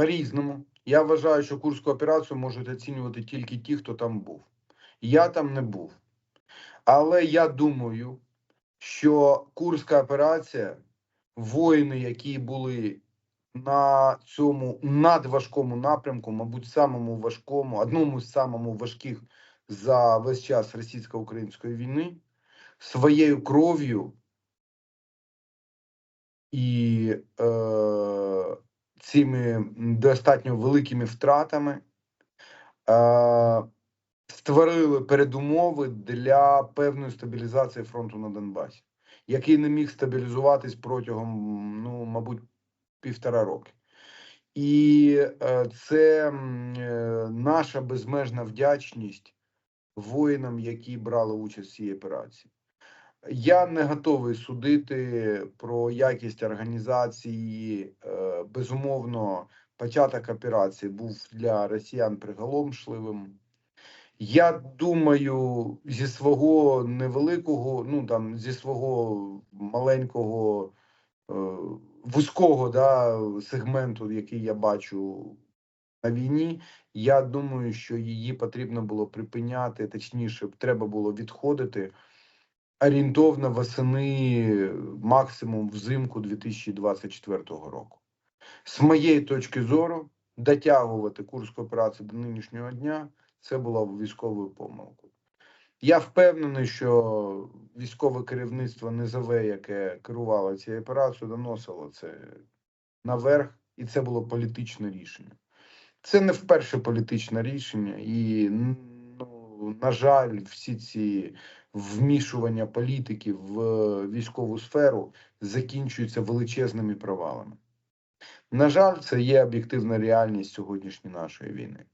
По-різному. Я вважаю, що Курську операцію можуть оцінювати тільки ті, хто там був. Я там не був. Але я думаю, що Курська операція, воїни, які були на цьому надважкому напрямку, мабуть, самому важкому, одному з самому важких за весь час російсько-української війни, своєю кров'ю і е, цими достатньо великими втратами е, створили передумови для певної стабілізації фронту на Донбасі, який не міг стабілізуватись протягом, ну, мабуть, півтора роки. І е, це е, наша безмежна вдячність воїнам, які брали участь в цій операції. Я не готовий судити про якість організації. Е, Безумовно, початок операції був для росіян приголомшливим. Я думаю, зі свого невеликого, ну там зі свого маленького е, вузького да, сегменту, який я бачу на війні, я думаю, що її потрібно було припиняти, точніше, треба було відходити орієнтовно восени, максимум взимку 2024 року. З моєї точки зору, дотягувати Курську операцію до нинішнього дня це було військовою помилкою. Я впевнений, що військове керівництво низове, яке керувало цією операцією, доносило це наверх, і це було політичне рішення. Це не вперше політичне рішення, і ну, на жаль, всі ці вмішування політиків в військову сферу закінчуються величезними провалами. На жаль, це є об'єктивна реальність сьогоднішньої нашої війни.